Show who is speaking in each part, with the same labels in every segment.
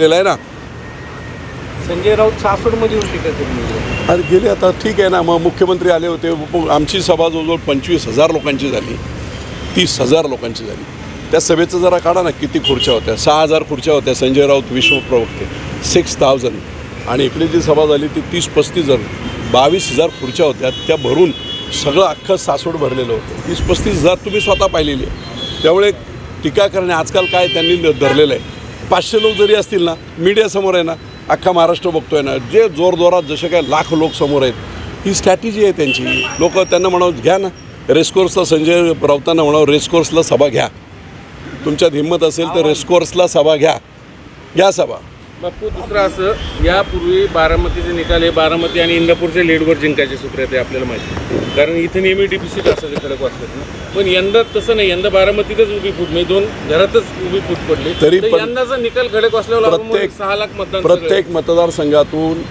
Speaker 1: आहे ना?
Speaker 2: संजय राऊत सासवडमध्ये करून गेले.
Speaker 1: अरे गेले आता ठीक आहे ना. मग मुख्यमंत्री आले होते. उप- आमची सभा जवळजवळ पंचवीस हजार लोकांची झाली. तीस हजार लोकांची झाली. त्या सभेचं जरा काढा ना किती खुर्च्या होत्या. सहा हजार खुर्च्या होत्या संजय राऊत विश्व प्रवक्ते. सिक्स थाउजंड आणि इकडे जी सभा झाली ती तीस पस्तीस जण. बावीस हजार खुर्च्या होत्या. त्या भरून सगळं अख्खं सासवड भरलेलं होतं. तीस पस्तीस हजार तुम्ही स्वतः पाहिलेली आहे. त्यामुळे टीका करणे आजकाल काय त्यांनी धरलेलं आहे. पाचशे लोक जरी असतील ना मीडियासमोर आहे ना अख्खा महाराष्ट्र बघतोय ना जे जोरजोरात जसे काय लाख लोक समोर आहेत ही स्ट्रॅटेजी आहे त्यांची. लोक त्यांना म्हणावं घ्या ना रेसकोर्सला संजय राऊतांना म्हणावं रेसकोर्सला सभा घ्या. तुमच्यात हिंमत असेल तर रेसकोर्सला सभा घ्या. घ्या सभा.
Speaker 2: बापू दुसरं असं यापूर्वी बारामतीचे निकाल हे बारामती आणि इंदापूरच्या लीडवर जिंकायचे सूत्र आहे ते आपल्याला माहिती. कारण इथं नेहमी डीपीसीत असायचे खडक वाचतात ना पण यंदा तसं नाही यंदा बारामतीतच उभी फूट म्हणजे दोन घरातच उभी फूट पडली
Speaker 1: तरी
Speaker 2: यंदाचा निकाल खडक वाचल्यावर
Speaker 1: प्रत्येक-
Speaker 2: सहा लाख मतदान.
Speaker 1: प्रत्येक मतदारसंघातून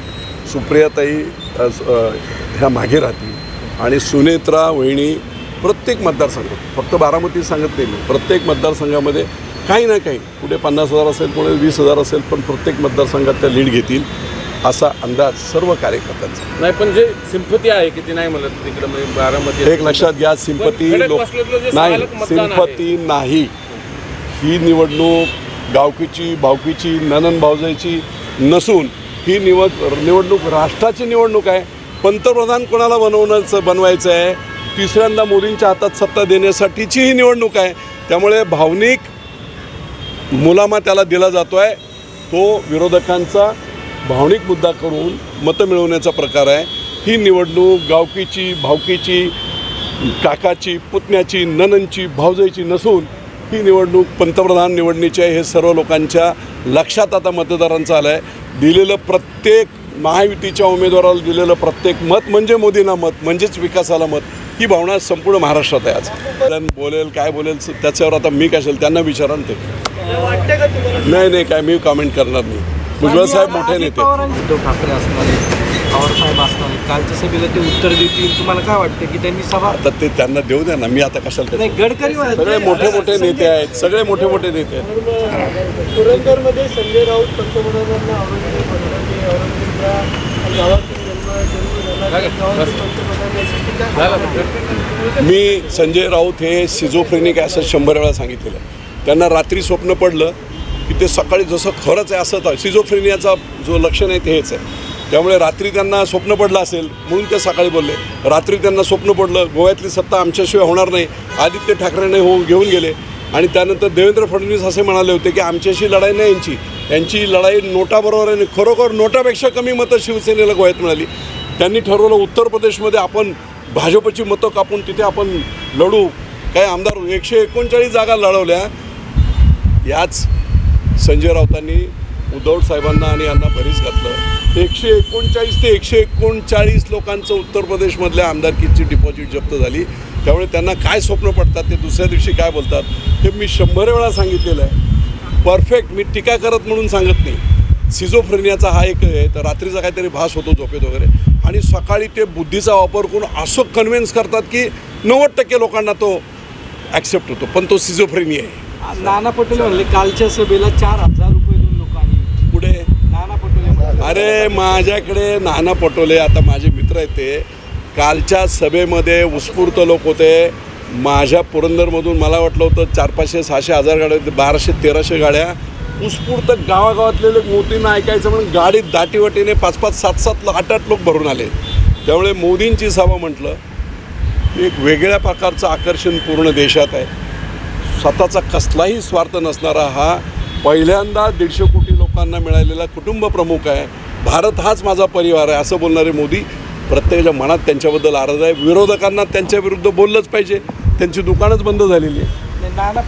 Speaker 1: सुप्रियाताई ह्या मागे राहतील आणि सुनेत्रा वहिनी प्रत्येक मतदारसंघात फक्त बारामती सांगत नाही प्रत्येक मतदारसंघामध्ये काही ना काही. कुठे पन्नास हजार असेल कुठे वीस हजार असेल पण प्रत्येक मतदारसंघात त्या लीड घेतील असा अंदाज सर्व कार्यकर्त्यांचा.
Speaker 2: नाही पण जे सिंपती आहे की ती नाही म्हणत तिकडे म्हणजे बारामती
Speaker 1: एक लक्षात घ्या सिंपती लोक नाही. सिंपती नाही. ही निवडणूक गावकीची भावकीची ननन भावजाईची नसून ही निवड निवडणूक राष्ट्राची निवडणूक आहे. पंतप्रधान कोणाला बनवण्याचं बनवायचं आहे? तिसऱ्यांदा मोदींच्या हातात सत्ता देण्यासाठीची ही निवडणूक आहे. त्यामुळे भावनिक मुलामा त्याला दिला जातो आहे तो विरोधकांचा भावनिक मुद्दा करून मतं मिळवण्याचा प्रकार आहे. ही निवडणूक गावकीची भावकीची काकाची पुतण्याची ननंची भावजाईची नसून ही निवडणूक पंतप्रधान निवडणीची आहे. हे सर्व लोकांच्या लक्षात आता मतदारांचं आलं आहे दिलेलं प्रत्येक महायुतीच्या उमेदवाराला दिलेलं प्रत्येक मत म्हणजे मोदींना मत म्हणजेच विकासाला मत. ही भावना संपूर्ण महाराष्ट्रात आहे आज. कारण बोलेल काय बोलेल त्याच्यावर आता मी काय असेल त्यांना विचारा ते नाही नाही काय मी कमेंट करणार नाही. भुजबळ साहेब मोठे नेते. आहेत.
Speaker 3: उद्धव ठाकरे असणार पवार साहेब असणार. कालच्या सभेला ते उत्तर देतील. तुम्हाला काय वाटतं की त्यांनी सभा
Speaker 1: आता ते त्यांना देऊ द्या ना. मी आता कशाला
Speaker 3: नाही गडकरी
Speaker 1: सगळे. मोठे मोठे नेते आहेत. सगळे मोठे मोठे नेते आहेत.
Speaker 4: पुरंदरमध्ये संजय राऊत पंतप्रधानांना
Speaker 1: मी संजय राऊत हे सिझोफ्रेनिक आहे असं शंभर वेळा सांगितलेलं आहे. त्यांना रात्री स्वप्न पडलं की ते सकाळी जसं खरंच आहे असं सिझोफ्रेनियाचा जो लक्षण आहे ते हेच आहे. त्यामुळे रात्री त्यांना स्वप्न पडलं असेल म्हणून ते सकाळी बोलले. रात्री त्यांना स्वप्न पडलं गोव्यातली सत्ता आमच्याशिवाय होणार नाही. आदित्य ठाकरेने होऊन घेऊन गेले. आणि त्यानंतर देवेंद्र फडणवीस असे म्हणाले होते की आमच्याशी लढाई नाही यांची. यांची लढाई नोटाबरोबर आहे खरोखर नोटापेक्षा कमी मतं शिवसेनेला गोव्यात मिळाली. त्यांनी ठरवलं उत्तर प्रदेशमध्ये आपण भाजपची मतं कापून तिथे आपण लढू. काही आमदार एकशे एकोणचाळीस जागा लढवल्या. याच संजय राऊतांनी उद्धव साहेबांना आणि यांना भरीस घातलं. एकशे एकोणचाळीस ते एकशे एकोणचाळीस लोकांचं उत्तर प्रदेशमधल्या आमदारकीची डिपॉझिट जप्त झाली. त्यामुळे त्यांना काय स्वप्न पडतात ते दुसऱ्या दिवशी काय बोलतात हे मी शंभर वेळा सांगितलेलं आहे. परफेक्ट मी टीका करत म्हणून सांगत नाही. सिझोफ्रेनियाचा हा एक आहे तर रात्रीचा काहीतरी भास होतो झोपेत वगैरे. आणि सकाळी ते बुद्धीचा वापर करून असं कन्व्हिन्स करतात की नव्वद टक्के लोकांना तो ॲक्सेप्ट होतो. पण तो सिझोफ्रेनिया आहे.
Speaker 3: नाना पटोले म्हणले कालच्या सभेला चार हजार रुपये देऊन लोक आले.
Speaker 1: पुढे?
Speaker 3: नाना पटोले.
Speaker 1: अरे माझ्याकडे नाना पटोले आता माझे मित्र आहेत ते. कालच्या सभेमध्ये उत्स्फूर्त लोक होते. माझ्या पुरंदरमधून मला वाटलं होतं चार पाचशे सहाशे हजार गाड्या बाराशे तेराशे गाड्या. उत्स्फूर्त गावागावातले लोक मोदींना ऐकायचं म्हणून गाडीत दाटीवाटीने पाच पाच सात सात आठ आठ लोक भरून आले. त्यामुळे मोदींची सभा म्हटलं. एक वेगळ्या प्रकारचं आकर्षण पूर्ण देशात आहे. स्वतःचा कसलाही स्वार्थ नसणारा हा पहिल्यांदा दीडशे कोटी लोकांना मिळालेला कुटुंब प्रमुख आहे. भारत हाच माझा परिवार आहे असं बोलणारे मोदी प्रत्येकाच्या मनात त्यांच्याबद्दल आराध आहे. विरोधकांना त्यांच्या विरुद्ध बोललंच पाहिजे. त्यांची दुकानच बंद झालेली आहे.